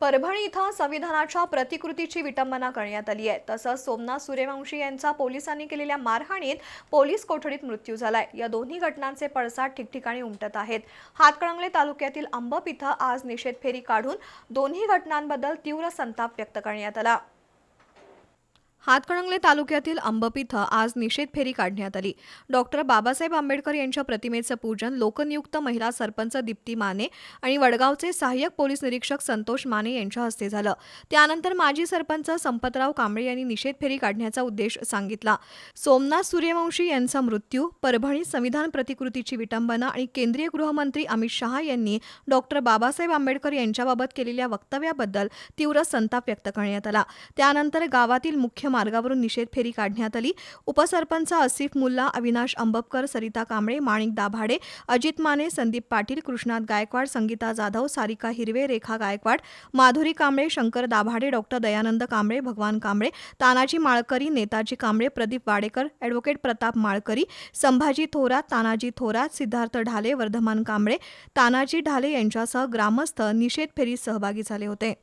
परभणी इथं संविधानाच्या प्रतिकृतीची विटंबना करण्यात आली आहे. तसंच सोमनाथ सूर्यवंशी यांचा पोलिसांनी केलेल्या मारहाणीत पोलीस कोठडीत मृत्यू झालाय. या दोन्ही घटनांचे पडसाद ठिकठिकाणी उमटत आहेत. हातकणंगले तालुक्यातील अंबप इथं आज निषेध फेरी काढून दोन्ही घटनांबद्दल तीव्र संताप व्यक्त करण्यात आला. हातकणंगले तालुक्यातील अंबप इथं आज निषेध फेरी काढण्यात आली. डॉक्टर बाबासाहेब आंबेडकर यांच्या प्रतिमेचं पूजन लोकनियुक्त महिला सरपंच दीप्ती माने आणि वडगावचे सहाय्यक पोलीस निरीक्षक संतोष माने यांच्या हस्ते झालं. त्यानंतर माजी सरपंच संपतराव कांबळे यांनी निषेध फेरी काढण्याचा उद्देश सांगितला. सोमनाथ सूर्यवंशी यांचा मृत्यू परभणी संविधान प्रतिकृतीची विटंबना आणि केंद्रीय गृहमंत्री अमित शहा यांनी डॉक्टर बाबासाहेब आंबेडकर यांच्याबाबत केलेल्या वक्तव्याबद्दल तीव्र संताप व्यक्त करण्यात आला. त्यानंतर गावातील मुख्य मार्गावरून निषेध फेरी काढण्यात आली. उपसरपंच आसिफ मुल्ला अविनाश अंबपकर सरिता कांबळे माणिक दाभाडे अजित माने संदीप पाटील कृष्णात गायकवाड संगीता जाधव सारिका हिरवे रेखा गायकवाड माधुरी कांबळे शंकर दाभाडे डॉक्टर दयानंद कांबळे भगवान कांबळे तानाजी माळकरी नेताजी कांबळे प्रदीप वाडेकर ॲडव्होकेट प्रताप माळकरी संभाजी थोरात तानाजी थोरात सिद्धार्थ ढाले वर्धमान कांबळे तानाजी ढाले यांच्यासह ग्रामस्थ निषेध फेरीत सहभागी झाले होते.